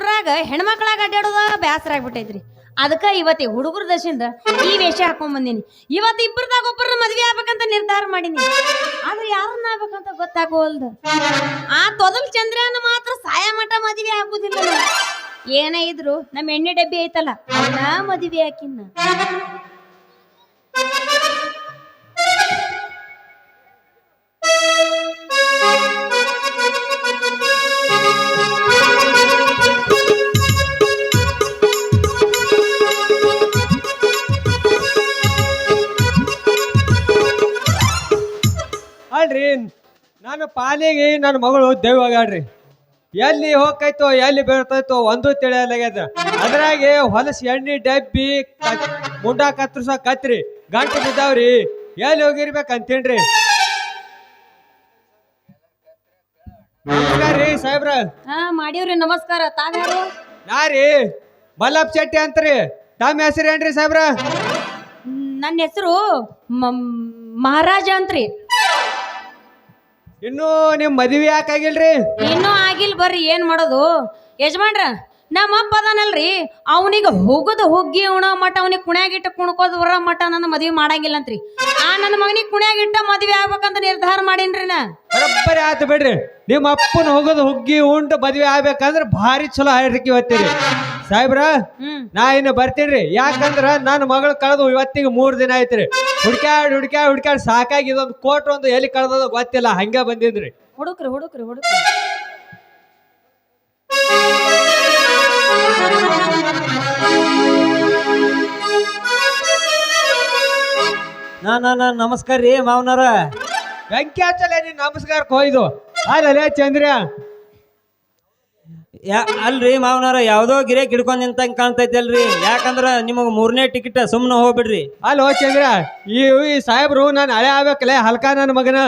ಊರಾಗ ಹೆಣ್ಮಕ್ಳಾಗ ಅಡ್ಡಾಡೋದ ಬೇಸರ ಆಗ್ಬಿಟ್ಟೈತ್ರಿ. ಅದಕ್ಕ ಇವತ್ತಿ ಹುಡುಗರ ದಶಿಂದ ಈ ವೇಷ ಹಾಕೊಂಡ್ ಬಂದೀನಿ. ಇವತ್ತು ಇಬ್ಬರದಾಗ ಒಬ್ಬರನ್ನ ಮದ್ವೆ ಆಗ್ಬೇಕಂತ ನಿರ್ಧಾರ ಮಾಡೀನಿ. ಆದ್ರೆ ಯಾರನ್ನ ಆಗ್ಬೇಕಂತ ಗೊತ್ತಾಗೋಲ್ದು ಆ ತೊದಲ್ ಚಂದ್ರನ ಮಾತ್ರ ಸಾಯ ಮಠ ಮದ್ವೆ ಆಗುದಿಲ್ಲ ಏನೇ ಇದ್ರು ನಮ್ಮ ಎಣ್ಣೆ ಡಬ್ಬಿ ಐತಲ್ಲ ನಾ ಮದ್ವೆ ಹಾಕಿನ ನನ್ನ ಪಾಲಿಗೆ ನನ್ನ ಮಗಳು ದೇವಾಗಾಡ್ರಿ ಎಲ್ಲಿ ಹೋಗ್ತೈತೋ ಎಲ್ಲಿ ಬೀಳ್ತೈತೋ ಒಂದು ತಿಳಿಯಲಾಗ್ಯದ. ಅದ್ರಾಗೆ ಹೊಲಸ್ ಎಣ್ಣೆ ಡಬ್ಬಿ ಮುಂಡ ಕತ್ರಿಸ ಕತ್ರಿ ಗಂಟು ಬಿದ್ದಾವ್ರಿ. ಎಲ್ಲಿ ಹೋಗಿರ್ಬೇಕಂತೇನ್ರಿ ನಮಸ್ಕಾರ ರೀ ಸಾಹೇಬ್ರ. ಹಾ ಮಾಡೀವ್ರಿ ನಮಸ್ಕಾರ. ತಾವ್ಯಾರು ನಾ ರೀ ಮಲ್ಲಪ್ಪ ಶೆಟ್ಟಿ ಅಂತ್ರಿ. ತಮ್ಮ ಹೆಸರು ಏನ್ರಿ ಸಾಹೇಬ್ರ ನನ್ನ ಹೆಸರು ಮಹಾರಾಜ ಅಂತ್ರಿ. ಇನ್ನೂ ನಿಮ್ ಮದ್ವಿ ಯಾಕಾಗಿಲ್ರಿ? ಇನ್ನೂ ಆಗಿಲ್ ಬರ್ರಿ ಏನ್ ಮಾಡೋದು? ಯಜಮಾನ್ರ ನಮ್ಮ ಅಪ್ಪ ಅದಾನಲ್ರಿ. ಅವನಿಗೆ ಹೋಗುದು ಹುಗ್ಗಿ ಉಣ ಮಟ ಅವನಿಗೆ ಕುಣ್ಯಾಗಿಟ್ಟ ಕುಣ್ಕೋದ್ ಬರ ಮಟ ನನ್ನ ಮದ್ವೆ ಮಾಡಂಗಿಲ್ಲ ಅಂತ್ರಿ ಆ ನನ್ನ ಮಗನಿಗೆ ಕುಣ್ಯಾಗಿಟ್ಟ ಮದ್ವೆ ಆಗ್ಬೇಕಂತ ನಿರ್ಧಾರ ಮಾಡೀನ್ರಿ ನಾ? ಬರೋಬ್ಬರಿ ಆತು ಬಿಡ್ರಿ. ನಿಮ್ಮ ಅಪ್ಪನ ಹೋಗೋದು ಹುಗ್ಗಿ ಉಂಟು ಮದ್ವೆ ಆಗ್ಬೇಕಂದ್ರೆ ಭಾರಿ ಚಲೋ ಹಾಡ್ರಿಕಿ ಇವತ್ತೀರಿ. ಸಾಹೇಬ್ರ ಹ್ಮ್. ನಾ ಇನ್ನು ಬರ್ತೀನಿ ಯಾಕಂದ್ರ ನನ್ನ ಮಗಳು ಕಳೆದು ಇವತ್ತಿಗೆ ಮೂರ್ ದಿನ ಐತ್ರಿ ಹುಡ್ಕ್ಯಾಡ್ ಹುಡ್ಕ್ಯಾಡ್ ಹುಡ್ಕ್ಯಾಡ್ ಸಾಕಾಗಿ ಇದೊಂದು ಕೋಟ್ ಒಂದು ಎಲ್ಲಿ ಕಳೆದದ ಗೊತ್ತಿಲ್ಲ. ಹಂಗ ಬಂದಿದ್ರಿ. ಹುಡುಕ್ರಿ ಹುಡುಕ್ರಿ ಹುಡುಕ್ರಿ. ನಾ ನಾ ನಾ ನಮಸ್ಕಾರ ರೀ ಮಾವನರ ವೆಂಕ್ಯಾಚಲ ನೀನ್ ನಮಸ್ಕಾರ ಕೊಯ್ದು ಅಲ್ಲೇ ಚಂದ್ರ ಯಾ ಅಲ್ರಿ ಮಾವನಾರ ಯಾವ್ದೋ ಗಿರೆ ಹಿಡ್ಕೊಂಡ್ ನಿಂತಂಗ್ ಕಾಣ್ತೈತಿ ಅಲ್ರಿ ಯಾಕಂದ್ರ ನಿಮಗ್ ಮೂರನೇ ಟಿಕೆಟ್ ಸುಮ್ನೆ ಹೋಗ್ಬಿಡ್ರಿ. ಅಲ್ಲಿ ಚಂದ್ರ ಈ ಈ ಸಾಹೇಬ್ರು ನಾನು ಹಳೆ ಆಗ್ಬೇಕಲ್ಲ ಹಲ್ಕ ನನ್ನ ಮಗನ?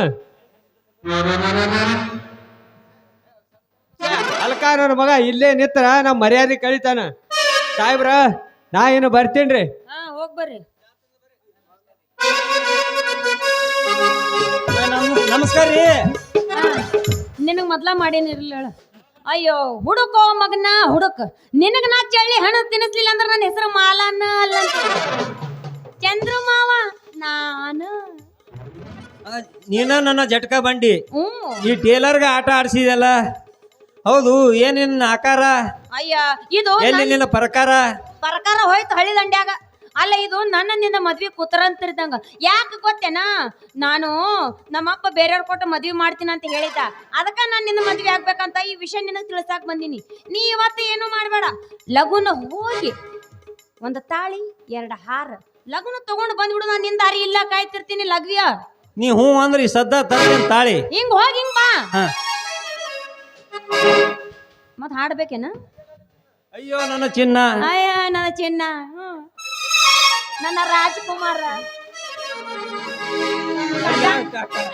ಹಲ್ಕ ನನ್ನ ಮಗ ಇಲ್ಲೇ ನಿತ್ರ ನಮ್ಮ ಮರ್ಯಾದೆ ಕಳಿತಾನ. ಸಾಹೇಬ್ರ ನಾ ಏನು ಬರ್ತೀನ್ರಿ. ಹಾ ಹೋಗ್ ಬರ್ರಿ. ನಮ್- ನಮಸ್ಕಾರ ರೀ ನಿನಗ್ ಮೊದ್ಲ ಮಾಡೇನಿರ್ಲಿಲ್ಲ ಹೇಳ. ಅಯ್ಯೋ ಹುಡುಕೋ ಮಗನ ಹುಡುಕ್. ನಿನಗ ನಾ ಚಳ್ಳಿ ಹಣ ತಿನ್ನಿಸ್ಲಿಲ್ಲ ಅಂದ್ರೆ ನನ್ನ ಹೆಸರು ಮಾಲಾನ ಅಲ್ಲ. ಚಂದ್ರು ಮಾವ ನಾನು. ನೀನ ನನ್ನ ಜಟ್ಕ ಬಂಡಿ. ಹ್ಞೂ. ಈ ಟೇಲರ್ಗೆ ಆಟ ಆಡ್ಸಿದಲ್ಲ ಹೌದು ಏನಿನ್ನ ಆಕಾರ? ಅಯ್ಯ ಇದು ಎಲ್ಲಿ ಪರಕಾರ ನಿನ್ನ ಪ್ರಕಾರ? ಪ್ರಕಾರ ಹೋಯ್ತು ಹಳ್ಳಿ ದಂಡ್ಯಾಗ. ಅಲ್ಲ ಇದು ನನ್ನ ನಿನ್ನ ಮದ್ವಿ ಕುತರಂತಿರ್ದಂಗ ಯಾಕೆ ಗೊತ್ತೇನಾ? ನಾನು ನಮ್ಮಪ್ಪ ಬೇರೆಯವ್ರ ಕೊಟ್ಟು ಮದ್ವೆ ಮಾಡ್ತೀನಿ ಅಂತ ಹೇಳಿದ್ದ. ಅದಕ್ಕೆ ನಾನು ನಿನ್ನ ಮದ್ವೆ ಆಗ್ಬೇಕಂತ ಈ ವಿಷಯ ನಿನಗೆ ತಿಳ್ಸಾಕ್ ಬಂದೀನಿ. ನೀ ಇವತ್ತು ಏನು ಮಾಡಬೇಡ. ಲಘುನ ಹೋಗಿ ಒಂದು ತಾಳಿ ಎರಡು ಹಾರ ಲಗುನ ತಗೊಂಡು ಬಂದ್ಬಿಡು ನಾನು ನಿನ್ ದಾರಿ ಇಲ್ಲ ಕಾಯ್ತಿರ್ತೀನಿ ಲಗ್ವಿಯ ನೀ ಹ್ಞೂ ಅಂದ್ರೆ ಸದ್ದ ತರ್ತೀನಿ ತಾಳಿ. ಹಿಂಗ್ ಹೋಗಿ ಹಿಂಗ್ ಬಾ. ಹಾ. ಮತ್ ಹಾಡ್ಬೇಕೇನ? ಅಯ್ಯೋ ನನ್ನ ಚಿನ್ನ. ಅಯ್ಯೋ ನನ್ನ ಚಿನ್ನ. ಹ್ಮ್. ನನ್ನ ರಾಜಕುಮಾರ.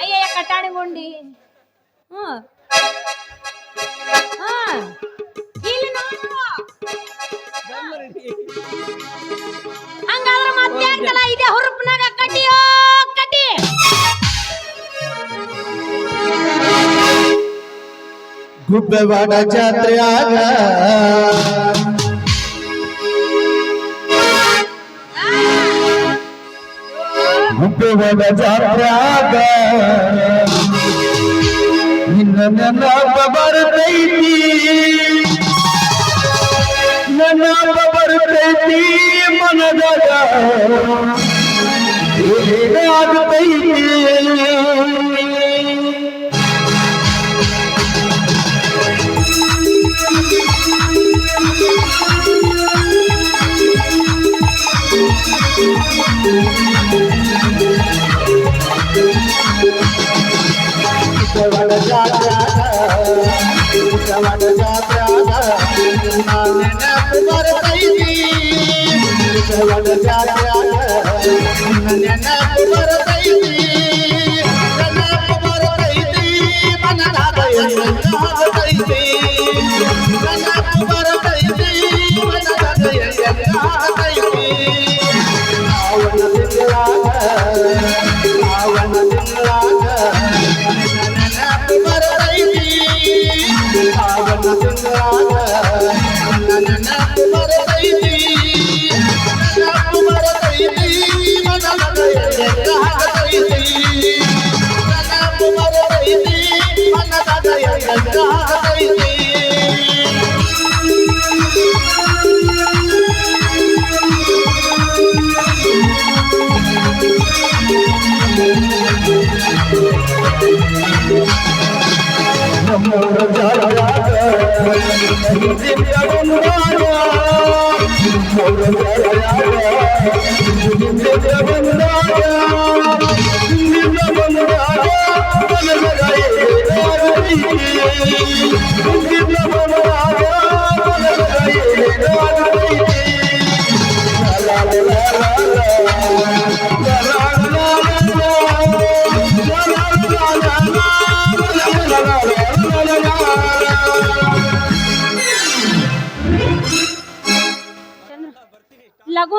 ಅಯ್ಯ ಕಟಾಣಿ ಗುಂಡಿ ಹ್ಮ್. ಹಂಗಾದ್ರೆ ಮತ್ತೆ ಆಗ್ತಲ್ಲ ಇದೆ ಹುರುಪ್ನಾಗ ಕಟ್ಟಿಯೋ ಕಟ್ಟಿ. ಗುಬ್ಬೆವಾಡ ಜಾತ್ರೆಯಾಗ ಗುಬ್ಬೆವಾಡ ಜಾತ್ರಾಗ. ನಿನ್ನ ನೆನಪ ಬರ್ತೈತಿ. ನೆನಪ ಬರ್ತೈತಿ ಮನದಾಗ. ಏನಾಗತೈತಿ ನೆನಪು ಬರ್ತೈತಿ বন্ধুরা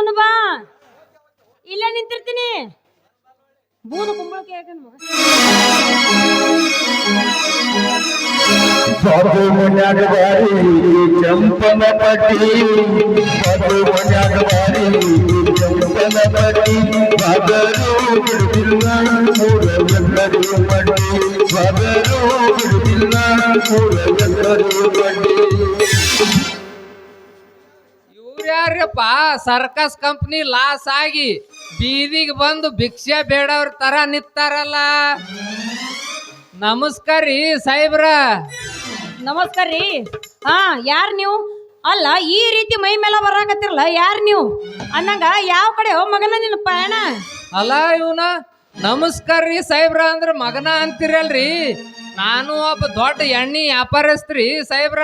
ಲಗುನ್ ಬಾ. ಇಲ್ಲೇ ನಿಂತಿರ್ತೀನಿ. ಬೂದು ಕುಂಬಳಕ್ಕೆ ಯಾಕೆ ಮಗ ಬಾಬು ಮನ್ಯಾಗ ಬಾರಿ ಚಂಪನ ಪಟ್ಟಿ ಬಾಬು ಮನ್ಯಾಗ ಬಾರಿ ಚಂಪನ ಪಟ್ಟಿ ಬದರು ಬಿಡುತ್ತಿಲ್ಲ ಮೂರವೆಲ್ಲರೂ ಪಟ್ಟಿ ಬದರು ಬಿಡುತ್ತಿಲ್ಲ ಮೂರವೆಲ್ಲರೂ ಪಟ್ಟಿ ಇವ್ರ್ಯಾರಪ್ಪ ಸರ್ಕಸ್ ಕಂಪ್ನಿ ಲಾಸ್ ಆಗಿ ಬೀದಿಗೆ ಬಂದು ಭಿಕ್ಷೆ ಬೇಡವ್ರ ತರ ನಿಂತಾರಲ್ಲ. ನಮಸ್ಕಾರ ರೀ ಸಾಹೇಬ್ರ. ನಮಸ್ಕಾರ ರೀ. ಹಾ ಯಾರು ನೀವು? ಅಲ್ಲ ಈ ರೀತಿ ಮೈ ಮೇಲೆ ಬರಾಕತ್ತಿರಲ್ಲ ಯಾರು ನೀವು? ಅನ್ನಂಗ ಯಾವ ಕಡೆ ಹೋ ಮಗನ ನಿನ್ನ ಪಯಣ? ಅಲ್ಲ ಇವನ ನಮಸ್ಕಾರ ರೀ ಸಾಹೇಬ್ರ ಅಂದ್ರ ಮಗನ ಅಂತಿರಲ್ರಿ. ನಾನು ಒಬ್ಬ ದೊಡ್ಡ ಎಣ್ಣೆ ವ್ಯಾಪಾರಸ್ತ್ರಿ ಸಾಹೇಬ್ರ.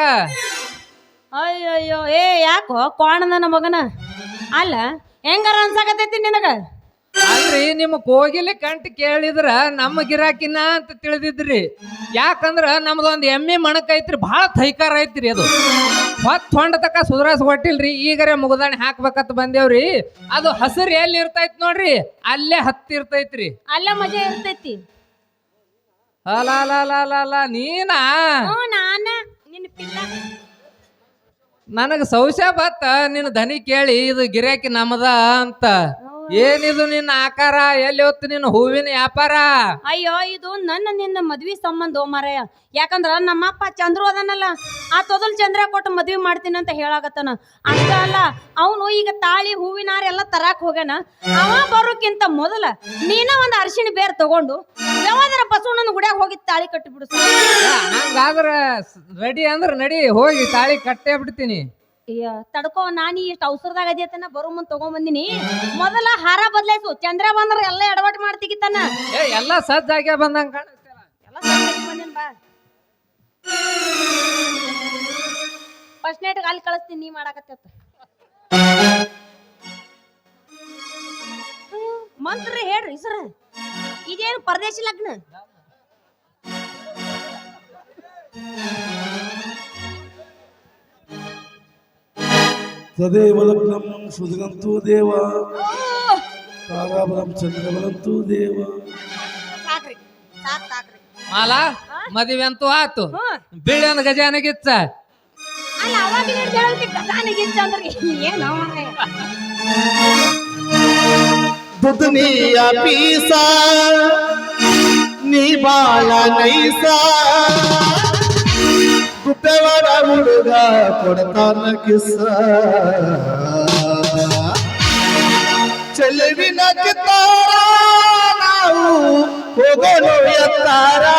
ಅಯ್ಯಯ್ಯೋ ಏ ಯಾಕೋ ಕೋಣನ ನಮ್ಮ ಮಗನ? ಅಲ್ಲ ಹೆಂಗಾರ ಅನ್ಸಾಕತೈತಿ ನಿನಗ? ಅಲ್ರಿ ನಿಮ್ಮ ಕೋಗಿಲಿ ಕಂಟ್ ಕೇಳಿದ್ರ ನಮ್ಮ ಗಿರಾಕಿನ ಅಂತ ತಿಳಿದಿದ್ರಿ. ಯಾಕಂದ್ರ ನಮ್ದೊಂದು ಎಮ್ಮೆ ಮಣಕ್ ಐತ್ರಿ ಭಾಳ ಥೈಕಾರ ಐತ್ರಿ ಅದು. ಹೊತ್ತು ಹೊಂಡ ತಕ ಸುಧಾರಸ್ ಹೊಟ್ಟಿಲ್ರಿ ಈಗರೆ ಮುಗದಾಣಿ ಹಾಕ್ಬೇಕಂತ ಬಂದೇವ್ರಿ. ಅದು ಹಸಿರು ಎಲ್ಲಿ ಇರ್ತೈತ್ ನೋಡ್ರಿ ಅಲ್ಲೇ ಹತ್ತಿರ್ತೈತ್ರಿ. ಅಲ್ಲೇ ಮಜಾ ಇರ್ತೈತಿ. ಅಲ ಅಲ ಅಲ ಅಲ ಅಲ ನೀನಾ? ಹ್ಞೂ ನಾನ. ನಿನ್ನ ಪಿಲ್ಲ. ನನಗ ಸೌಶ ಬತ್ತ ನಿನ್ನ ಧನಿ ಕೇಳಿ ಇದು ಗಿರಾಕಿ ನಮ್ಮದ ಅಂತ. ಏನಿದು ನಿನ್ನ ಆಕಾರ ಎಲ್ಲಿ ಹೊತ್ತು ನಿನ್ನ ಹೂವಿನ ವ್ಯಾಪಾರ? ಅಯ್ಯೋ ಇದು ನನ್ನ ನಿನ್ನ ಮದ್ವಿ ಸಂಬಂಧ ಮಾರಾಯ. ಯಾಕಂದ್ರ ನಮ್ಮಪ್ಪ ಚಂದ್ರು ಅದನಲ್ಲ. ಆ ತೊದಲ್ ಚಂದ್ರ ಕೊಟ್ಟು ಮದ್ವಿ ಮಾಡ್ತೀನಿ ಅಂತ ಹೇಳಾಗತ್ತನ ಅಷ್ಟ ಅಲ್ಲ ಅವನು ಈಗ ತಾಳಿ ಹೂವಿನಾರ ಎಲ್ಲ ತರಾಕ್ ಹೋಗ್ಯಾನ. ಅವ ಬರೋಕ್ಕಿಂತ ಮೊದಲ ನೀನ ಒಂದು ಅರಿಶಿಣ ಬೇರ್ ತಗೊಂಡು ಯಾವಾದರ ಬಸವಣ್ಣನ ಗುಡಿಯಾಗ ಹೋಗಿ ತಾಳಿ ಕಟ್ಟಿಬಿಡು ಹಂಗಾದ್ರ ರೆಡಿ ಅಂದ್ರ ನಡಿ ಹೋಗಿ ತಾಳಿ ಕಟ್ಟೇ ಬಿಡ್ತೀನಿ. ಅಯ್ಯ ತಡ್ಕೋ ನಾನು ಇಷ್ಟು ಅವಸರದಾಗ ಅದೇತನ ಬರೋ ಮುಂದೆ ತಗೊಂಬಂದಿನಿ. ಮೊದಲ ಹಾರ ಬದಲಾಯ್ಸು ಚಂದ್ರ ಬಂದ್ರ ಎಲ್ಲ ಎಡವಟ್ ಮಾಡ್ತಿಗಿತ್ತಾನ. ಏ ಎಲ್ಲ ಸಜ್ಜಾಗ್ಯ ಬಂದಂಗ ಕಾಣಿಸ್ತಲ್ಲ. ಎಲ್ಲ ಸರಿಯಾಗಿ ಬಂದೇನ್ ಬಾ. ಫಸ್ಟ್ ನೈಟ್ ಅಲ್ಲಿ ಕಳಿಸ್ತೀನಿ ನೀ ಮಾಡಾಕತ್ತ ಮಂತ್ರಿ ಹೇಳ್ರಿ ಸರ್ ಇದೇನು ಪರದೇಶಿ ಲಗ್ನ? ತದೇವ ಲಗ್ನಂ ಸುಧಗಂತೂ ದೇವ. ತಾರಾಬಲಂ ಚಂದ್ರಬಲಂತೂ ದೇವ. ಸಾಕ್ರಿ ಸಾಕ್ ಸಾಕ್ರಿ. ಮಾಲ ಮದುವೆ ಅಂತೂ ಆತು. ಬಿಳನ ಗಜಾನಗಿತ್ತ ಗಜಾನಗಿಚ್ಚ ಅಲ್ಲ ಅವಾಗ ಹೇಳ್ತಿ ಗಜಾನಿಗೆ ಅಂದ್ರೆ ಏನು दुनिया पीसा नहीं सारुपा कुत्ते वाला मुर्गा पड़ता न किसा चल भी न तारा ना हो गोलो तारा।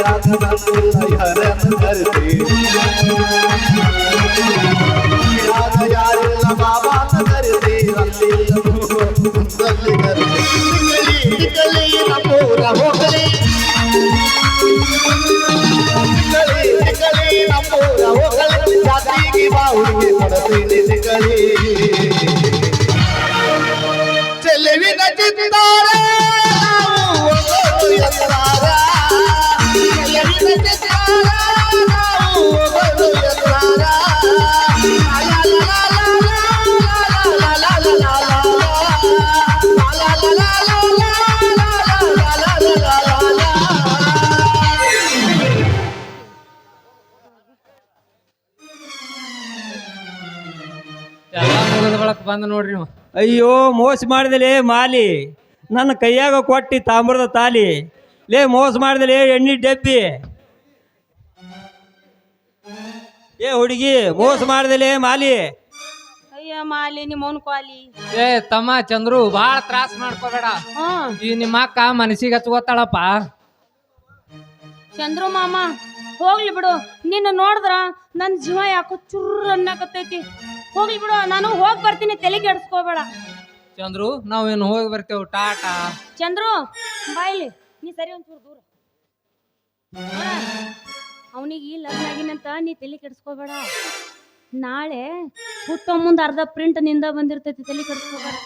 राधना तेरा हरण करते राधा यार बाबा करते रंगे करते निकले रमो रमो करे निकले निकले रमो रमो करे जाती की बाहुल के पड़ते निकले चले भी न चितारे ಬಂದ ನೋಡ್ರಿ ನೀವು ಅಯ್ಯೋ ಮೋಸ ಮಾಡಿದಲೇ ಮಾಲಿ. ನನ್ನ ಕೈಯಾಗ ಕೊಟ್ಟಿ ತಾಮ್ರದ ತಾಲಿ. ಲೇ ಮೋಸ ಮಾಡಿದಲೇ ಎಣ್ಣೆ ಡಬ್ಬಿ. ಏ ಹುಡುಗಿ ಮೋಸ ಮಾಡಿದಲೇ ಮಾಲಿ. ಅಯ್ಯ ಮಾಲಿ ನಿಮ್ಮ ಅವ್ನ ಕ್ವಾಲಿ. ಏ ತಮ್ಮ ಚಂದ್ರು ಭಾಳ ತ್ರಾಸ ಮಾಡ್ಕೋಬೇಡ. ಹ್ಮ್ ಈ ನಿಮ್ಮ ಅಕ್ಕ ಮನಸ್ಸಿಗೆ ಹಚ್ಕೋತಾಳಪ್ಪ ಚಂದ್ರು ಮಾಮ ಹೋಗ್ಲಿ ಬಿಡು. ನಿನ್ನ ನೋಡಿದ್ರ ನನ್ನ ಜೀವ ಯಾಕೋ ಚುರ್ರ ಅನ್ನಕತ್ತೈತಿ. ಹೋಗ್ಲಿ ಬಿಡು ನಾನು ಹೋಗಿ ಬರ್ತೀನಿ ತಲೆ ಕೆಡ್ಸ್ಕೋಬೇಡ ಚಂದ್ರು ನಾವೇನು ಹೋಗಿ ಬರ್ತೇವೆ ಟಾಟಾ? ಚಂದ್ರು ಬಾಯ್ಲಿ ನೀ ಸರಿ ಒಂಚೂರು ದೂರ. ಅವನಿಗೆ ಲಗ್ನ ಆಗಿನಂತ ನೀ ತಲೆ ಕೆಡ್ಸ್ಕೋಬೇಡ. ನಾಳೆ ಹುಟ್ಟೋ ಮುಂದೆ ಅರ್ಧ ಪ್ರಿಂಟ್ನಿಂದ ಬಂದಿರ್ತೈತಿ ತಲೆ ಕೆಡಿಸ್ಕೋಬೇಡ.